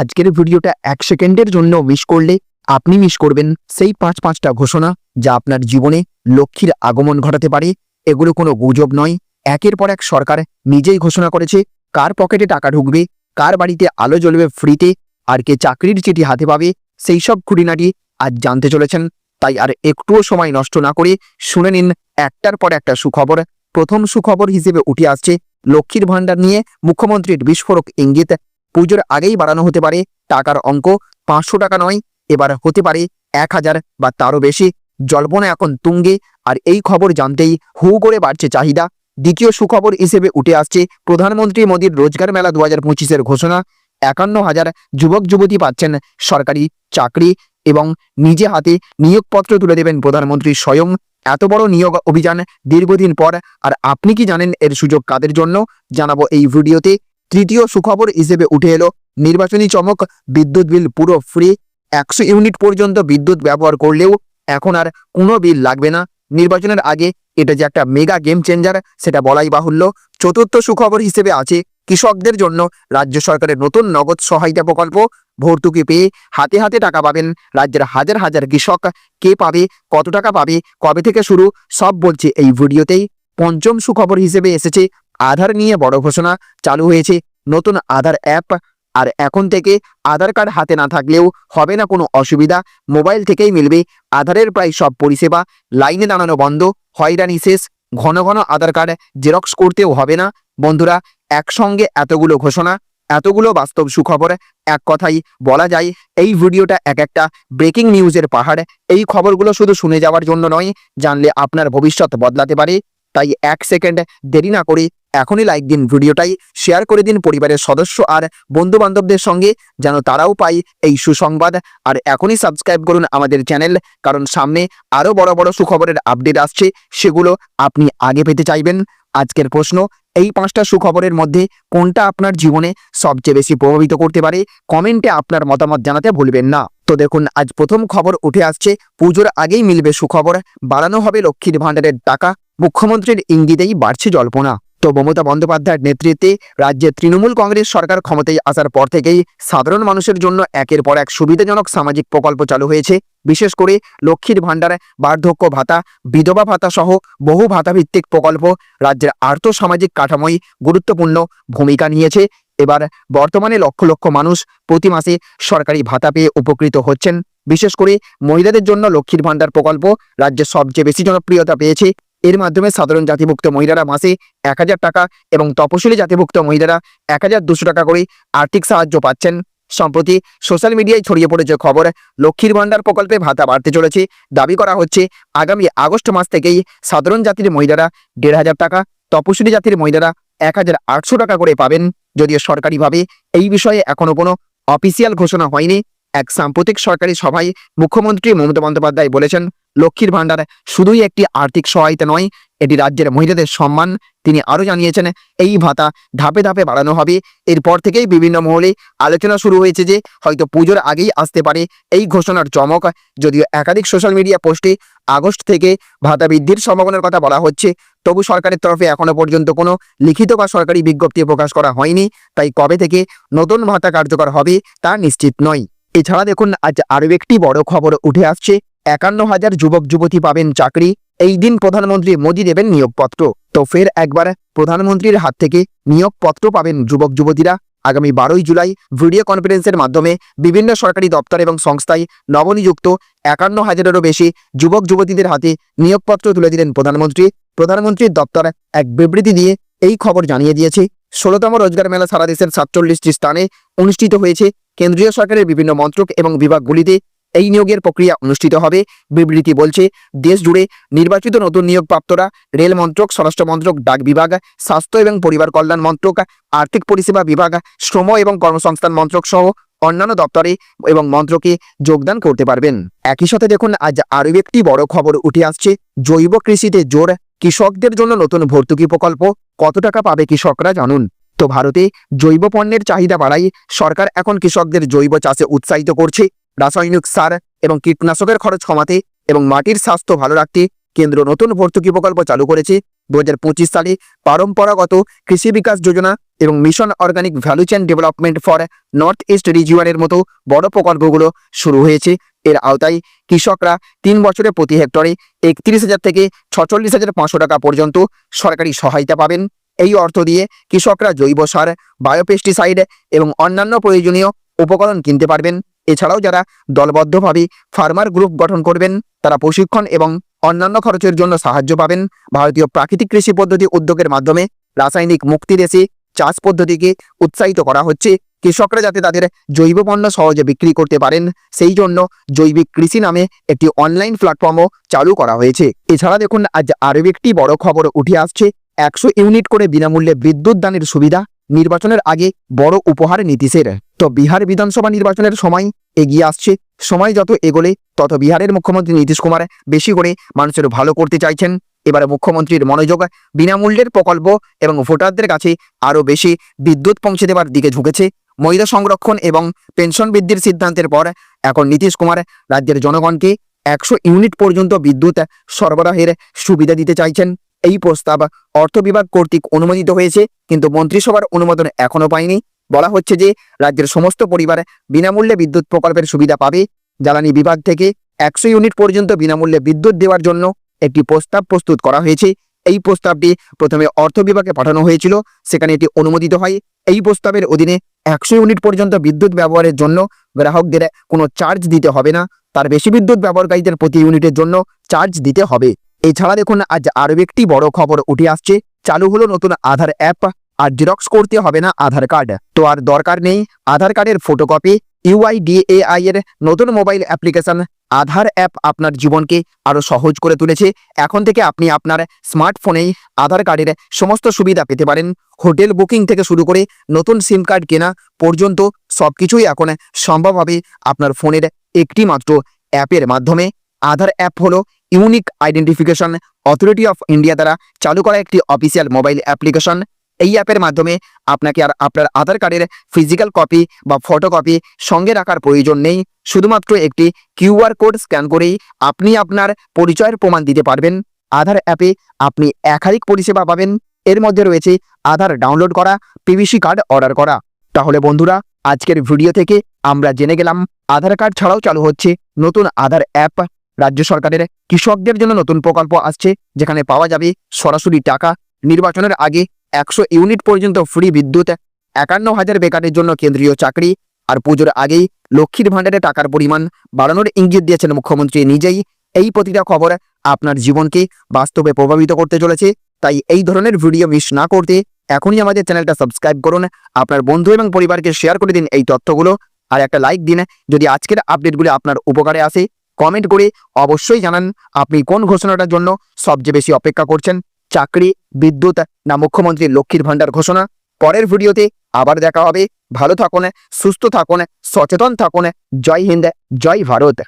আজকের ভিডিওটা এক সেকেন্ডের জন্য মিস করলে আপনি মিস করবেন সেই পাঁচ পাঁচটা ঘোষণা যা আপনার জীবনে লক্ষ্মীর আগমন ঘটাতে পারে। এগুলো কোনো গুজব নয়। একের পর এক সরকার নিজেই ঘোষণা করেছে কার পকেটে টাকা ঢুকবে, কার বাড়িতে আলো জ্বলবে ফ্রিতে, আর কে চাকরির চিঠি হাতে পাবে, সেই সব খুঁটিনাটি আজ জানতে চলেছেন। তাই আর একটুও সময় নষ্ট না করে শুনে নিন একটার পর একটা সুখবর। প্রথম সুখবর হিসেবে উঠে আসছে লক্ষ্মীর ভাণ্ডার নিয়ে মুখ্যমন্ত্রীর বিস্ফোরক ইঙ্গিত। পুজোর আগেই বাড়ানো হতে পারে টাকার অঙ্ক। পাঁচশো টাকা নয়, এবার হতে পারে এক হাজার বা তারও বেশি। জল্পনা এখন তুঙ্গে, আর এই খবর জানতেই হু করে বাড়ছে চাহিদা। দ্বিতীয় সুখবর হিসেবে উঠে আসছে প্রধানমন্ত্রী মোদীর রোজগার মেলা দু হাজার পঁচিশের ঘোষণা। একান্ন হাজার যুবক যুবতী পাচ্ছেন সরকারি চাকরি এবং নিজে হাতে নিয়োগপত্র তুলে দেবেন প্রধানমন্ত্রী স্বয়ং। এত বড় নিয়োগ অভিযান দীর্ঘদিন পর, আর আপনি কি জানেন এর সুযোগ কাদের জন্য? জানাব এই ভিডিওতে। তৃতীয় সুখবর হিসেবে উঠে এলো। নির্বাচনী চমক, বিদ্যুৎ বিল পুরো ফ্রি একশো ইউনিট পর্যন্ত বিদ্যুৎ ব্যবহার করলেও এখন আর কোনো বিল লাগবে না। নির্বাচনের আগে এটা যে একটা মেগা গেম চেঞ্জার সেটা বলাই বাহুল্য। চতুর্থ সুখবর হিসেবে আছে কৃষকদের জন্য। রাজ্য সরকারের নতুন নগদ সহায়তা প্রকল্প। ভর্তুকি পেয়ে হাতে হাতে টাকা পাবেন রাজ্যের হাজার হাজার কৃষক। কে পাবে, কত টাকা পাবে, কবে থেকে শুরু, সব বলছে এই ভিডিওতেই। পঞ্চম সুখবর হিসেবে এসেছে আধার নিয়ে বড় ঘোষণা চালু হয়েছে। নতুন আধার অ্যাপ। আর এখন থেকে আধার কার্ড হাতে না থাকলেও হবে না কোনো অসুবিধা। মোবাইল থেকেই মিলবে। আধারের প্রায় সব পরিষেবা লাইনে দাঁড়ানো বন্ধ। হয়রানি শেষ। ঘন ঘন আধার কার্ড জেরক্স করতেও হবে না। বন্ধুরা, একসঙ্গে এতগুলো ঘোষণা, এতগুলো বাস্তব সুখবর, এক কথাই বলা যায়, এই ভিডিওটা এক একটা ব্রেকিং নিউজের পাহাড়। এই খবরগুলো শুধু শুনে যাওয়ার জন্য নয়, জানলে আপনার ভবিষ্যৎ বদলাতে পারে। তাই এক সেকেন্ড দেরি না করে এখনই লাইক দিন ভিডিওটাই শেয়ার করে দিন পরিবারের সদস্য আর বন্ধু বান্ধবদের সঙ্গে, যেন তারাও পায় এই সুসংবাদ। আর এখনই সাবস্ক্রাইব করুন আমাদের চ্যানেল কারণ সামনে আরও বড় বড় সুখবরের আপডেট আসছে, সেগুলো আপনি আগে পেতে চাইবেন। আজকের প্রশ্ন, এই পাঁচটা সুখবরের মধ্যে কোনটা আপনার জীবনে সবচেয়ে বেশি প্রভাবিত করতে পারে? কমেন্টে আপনার মতামত জানাতে ভুলবেন না। তো দেখুন, আজ প্রথম খবর উঠে আসছে, পুজোর আগেই মিলবে সুখবর, বাড়ানো হবে লক্ষ্মীর ভাণ্ডারের টাকা, মুখ্যমন্ত্রীর ইঙ্গিতেই বাড়ছে জল্পনা। তো মমতা বন্দ্যোপাধ্যায়ের নেতৃত্বে রাজ্যে তৃণমূল কংগ্রেস সরকার ক্ষমতায় আসার পর থেকেই সাধারণ মানুষের জন্য একের পর এক সুবিধাজনক সামাজিক প্রকল্প চালু হয়েছে। বিশেষ করে লক্ষ্মীর ভাণ্ডার, বার্ধক্য ভাতা, বিধবা ভাতা সহ বহু ভাতাভিত্তিক প্রকল্প রাজ্যের আর্থ সামাজিক কাঠামোয় গুরুত্বপূর্ণ ভূমিকা নিয়েছে। এবার বর্তমানে লক্ষ লক্ষ মানুষ প্রতি মাসে সরকারি ভাতা পেয়ে উপকৃত হচ্ছেন। বিশেষ করে মহিলাদের জন্য লক্ষ্মীর ভাণ্ডার প্রকল্প রাজ্যে সবচেয়ে বেশি জনপ্রিয়তা পেয়েছে এর মাধ্যমে সাধারণ জাতিভুক্ত মহিলারা মাসে এক হাজার টাকা এবং তপশিলি জাতিভুক্ত মহিলারা এক টাকা করে আর্থিক সাহায্য পাচ্ছেন। সম্প্রতি সোশ্যাল মিডিয়ায় ছড়িয়ে পড়েছে খবর, লক্ষ্মীর ভাণ্ডার প্রকল্পে ভাতা বাড়তে চলেছে। দাবি করা হচ্ছে, আগামী আগস্ট মাস থেকেই সাধারণ জাতির মহিলারা দেড় হাজার টাকা, তপশিলি জাতির মহিলারা এক হাজার আটশো টাকা করে পাবেন। যদিও সরকারিভাবে এই বিষয়ে এখনও কোনো অফিসিয়াল ঘোষণা হয়নি। এক সাম্প্রতিক সরকারি সভায় মুখ্যমন্ত্রী মমতা বন্দ্যোপাধ্যায় বলেছেন লক্ষ্মীর ভাণ্ডার। শুধুই একটি আর্থিক সহায়তা নয়, এটি রাজ্যের মহিলাদের সম্মান, তিনি আরও জানিয়েছেন, এই ভাতা ধাপে ধাপে বাড়ানো হবে। এরপর থেকেই বিভিন্ন মহলে আলোচনা শুরু হয়েছে যে, হয়তো পুজোর আগেই আসতে পারে এই ঘোষণার চমক। যদিও একাধিক সোশ্যাল মিডিয়া পোস্টে আগস্ট থেকে ভাতা বৃদ্ধির সম্ভাবনার কথা বলা হচ্ছে, তবু সরকারের তরফে এখনও পর্যন্ত কোনো লিখিত বা সরকারি বিজ্ঞপ্তি প্রকাশ করা হয়নি। তাই কবে থেকে নতুন ভাতা কার্যকর হবে তা নিশ্চিত নয়। এছাড়া দেখুন, আজ আরও একটি বড় খবর উঠে আসছে। একান্ন হাজার যুবক যুবতী পাবেন চাকরি। এই দিন প্রধানমন্ত্রী মোদী দেবেন নিয়োগপত্র। তো ফের একবার প্রধানমন্ত্রীর হাত থেকে নিয়োগপত্র পাবেন যুবক যুবতীরা। আগামী বারোই জুলাই ভিডিও কনফারেন্সের মাধ্যমে বিভিন্ন সরকারি দপ্তর এবং সংস্থায় নবনিযুক্ত একান্ন হাজারেরও বেশি যুবক যুবতীদের হাতে নিয়োগপত্র তুলে দিলেন প্রধানমন্ত্রী। প্রধানমন্ত্রীর দপ্তর এক বিবৃতি দিয়ে এই খবর জানিয়ে দিয়েছে। ষোলোতম রোজগার মেলা সারা দেশের সাতচল্লিশটি স্থানে অনুষ্ঠিত হয়েছে। কেন্দ্রীয় সরকারের বিভিন্ন মন্ত্রক এবং বিভাগগুলিতে এই নিয়োগের প্রক্রিয়া অনুষ্ঠিত হবে। বিবৃতি বলছে দেশ জুড়ে নির্বাচিত নতুন নিয়োগপ্রাপ্তরা, রেল মন্ত্রক, স্বরাষ্ট্র মন্ত্রক, ডাক বিভাগ, স্বাস্থ্য এবং পরিবার কল্যাণ মন্ত্রক, আর্থিক পরিষেবা বিভাগ, শ্রম এবং কর্মসংস্থান মন্ত্রক সহ অন্যান্য দপ্তরে এবং মন্ত্রকে যোগদান করতে পারবেন। একই সাথে দেখুন, আজ আরও একটি বড় খবর উঠে আসছে, জৈব কৃষিতে জোর, কৃষকদের জন্য নতুন ভর্তুকি প্রকল্প, কত টাকা পাবে কৃষকরা জানুন। তো ভারতে জৈব পণ্যের চাহিদা বাড়াই সরকার এখন কৃষকদের জৈব চাষে উৎসাহিত করছে। রাসায়নিক সার এবং কীটনাশকের খরচ কমাতে এবং মাটির স্বাস্থ্য ভালো রাখতে কেন্দ্র নতুন ভর্তুকি প্রকল্প চালু করেছে দু পঁচিশ সালে পরম্পরাগত কৃষি বিকাশ যোজনা এবং mission organic value chain development for north east রিজিয়নের মতো বড় প্রকল্পগুলো শুরু হয়েছে। এর আওতায় কৃষকরা তিন বছরে প্রতি হেক্টরে একত্রিশ হাজার থেকে ছচল্লিশ হাজার পাঁচশো টাকা পর্যন্ত সরকারি সহায়তা পাবেন। এই অর্থ দিয়ে কৃষকরা জৈব সার, বায়োপেস্টিসাইড এবং অন্যান্য প্রয়োজনীয় উপকরণ কিনতে পারবেন। এছাড়াও যারা দলবদ্ধভাবে ফার্মার গ্রুপ গঠন করবেন, তারা প্রশিক্ষণ এবং অন্যান্য খরচের জন্য সাহায্য পাবেন। ভারতীয় প্রাকৃতিক কৃষি পদ্ধতি উদ্যোগের মাধ্যমে রাসায়নিক মুক্তি দেশে চাষ পদ্ধতিকে উৎসাহিত করা হচ্ছে। কৃষকরা যাতে তাদের জৈব পণ্য সহজে বিক্রি করতে পারেন, সেই জন্য জৈবিক কৃষি নামে একটি অনলাইন প্ল্যাটফর্মও চালু করা হয়েছে। এছাড়া দেখুন, আজ আরও একটি বড় খবর উঠে আসছে। একশো ইউনিট করে বিনামূল্যে বিদ্যুৎ দানের সুবিধা নির্বাচনের আগে বড় উপহার নীতিশের তো বিহার বিধানসভা নির্বাচনের সময় এগিয়ে আসছে। সময় যত এগোলে তত বিহারের মুখ্যমন্ত্রী নীতিশ কুমার বেশি করে মানুষের ভালো করতে চাইছেন। এবারে মুখ্যমন্ত্রীর মনোযোগ বিনামূল্যের প্রকল্প এবং ভোটারদের কাছে আরও বেশি বিদ্যুৎ পৌঁছে দেওয়ার দিকে ঝুঁকেছে। মহিলা সংরক্ষণ এবং পেনশন বৃদ্ধির সিদ্ধান্তের পর এখন নীতিশ কুমার রাজ্যের জনগণকে একশো ইউনিট পর্যন্ত বিদ্যুৎ সরবরাহের সুবিধা দিতে চাইছেন। এই প্রস্তাব অর্থ বিভাগ কর্তৃক অনুমোদিত হয়েছে, কিন্তু মন্ত্রিসভার অনুমোদন এখনও পায়নি। বলা হচ্ছে যে রাজ্যের সমস্ত পরিবার বিনামূল্যে বিদ্যুৎ প্রকল্পের সুবিধা পাবে। জ্বালানি বিভাগ থেকে একশো ইউনিট পর্যন্ত বিনামূল্যে বিদ্যুৎ দেওয়ার জন্য একটি প্রস্তাব প্রস্তুত করা হয়েছে। এই প্রস্তাবটি প্রথমে অর্থ বিভাগে পাঠানো হয়েছিল, সেখানে এটি অনুমোদিত হয়। এই প্রস্তাবের অধীনে একশো ইউনিট পর্যন্ত বিদ্যুৎ ব্যবহারের জন্য গ্রাহকদের কোনো চার্জ দিতে হবে না। তার বেশি বিদ্যুৎ ব্যবহারকারীদের প্রতি ইউনিটের জন্য চার্জ দিতে হবে। এছাড়া দেখুন, আজ আরও একটি বড় খবর উঠে আসছে। চালু হলো নতুন আধার অ্যাপ। আর জেরক্স করতে হবে না আধার কার্ড তো আর দরকার নেই আধার কার্ডের ফটোকপি ইউআইডিএআই এর নতুন মোবাইল অ্যাপ্লিকেশন আধার অ্যাপ আপনার জীবনকে আরও সহজ করে তুলেছে। এখন থেকে আপনি আপনার স্মার্টফোনেই আধার কার্ডের সমস্ত সুবিধা পেতে পারেন। হোটেল বুকিং থেকে শুরু করে নতুন সিম কার্ড কেনা পর্যন্ত সবকিছুই এখন সম্ভব হবে আপনার ফোনের একটি মাত্র অ্যাপের মাধ্যমে। আধার অ্যাপ হলো unique identification authority of India দ্বারা চালু করা একটি অফিসিয়াল মোবাইল অ্যাপ্লিকেশন এই অ্যাপের মাধ্যমে আপনাকে আর আপনার আধার কার্ডের ফিজিক্যাল কপি বা ফটোকপি সঙ্গে রাখার প্রয়োজন নেই। শুধুমাত্র একটি কিউআর কোড স্ক্যান করেই আপনি আপনার পরিচয়ের প্রমাণ দিতে পারবেন। আধার অ্যাপে আপনি একাধিক পরিষেবা পাবেন। এর মধ্যে রয়েছে আধার ডাউনলোড করা পিভিসি কার্ড অর্ডার করা। তাহলে বন্ধুরা, আজকের ভিডিও থেকে আমরা জেনে গেলাম, আধার কার্ড ছাড়াও চালু হচ্ছে নতুন আধার অ্যাপ রাজ্য সরকারের কৃষকদের জন্য নতুন প্রকল্প আসছে, যেখানে পাওয়া যাবে সরাসরি টাকা। নির্বাচনের আগে একশো ইউনিট পর্যন্ত ফ্রি বিদ্যুৎ, একান্ন হাজার বেকারের জন্য কেন্দ্রীয় চাকরি, আর পুজোর আগেই লক্ষ্মীর ভাণ্ডারে টাকার পরিমাণ বাড়ানোর ইঙ্গিত দিয়েছেন মুখ্যমন্ত্রী নিজেই। এই প্রতিটা খবর আপনার জীবনকে বাস্তবে প্রভাবিত করতে চলেছে, তাই এই ধরনের ভিডিও মিস না করতে এখনই আমাদের চ্যানেলটা সাবস্ক্রাইব করুন, আপনার বন্ধু এবং পরিবারকে শেয়ার করে দিন এই তথ্যগুলো, আর একটা লাইক দিন, যদি আজকের আপডেটগুলি আপনার উপকারে আসে কমেন্ট করে অবশ্যই জানান আপনি কোন ঘোষণাটার জন্য সবচেয়ে বেশি অপেক্ষা করছেন। চাকরি, বিদ্যুৎ, না মুখ্যমন্ত্রী লক্ষ্মীর ভাণ্ডার ঘোষণা। পরের ভিডিওতে আবার দেখা হবে। ভালো থাকুন, সুস্থ থাকুন, সচেতন থাকুন। জয় হিন্দ, জয় ভারত।